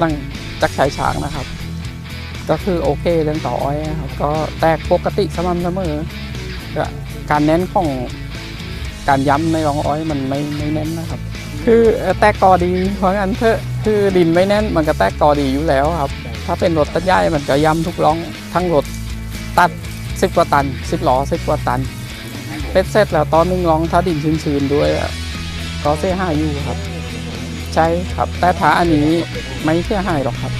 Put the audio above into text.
หลังจากใช้ช้างนะครับ ก็คือโอเคเรื่องต่ออ้อยนะครับ ก็แตกปกติสม่ำเสมอก็การแน่นของการย้ำในรองอ้อยมันไม่ไม่แน่นนะครับ คือแตกกอดีเพราะงั้นเถอะคือดินไม่แน่นมันก็แตกกอดีอยู่แล้วครับ ถ้าเป็นรถตัดหญ้ามันก็ย้ำทุกร่องทั้งรถตัดสิบกว่าตันสิบล้อสิบกว่าตันเป็ดเสร็จแล้วตอนนึงลองถ้าดินชื้นๆด้วยก็เสียหายอยู่ครับ ใช่ครับ แต่ถ้าอันนี้ไม่เสียหายหรอกครับ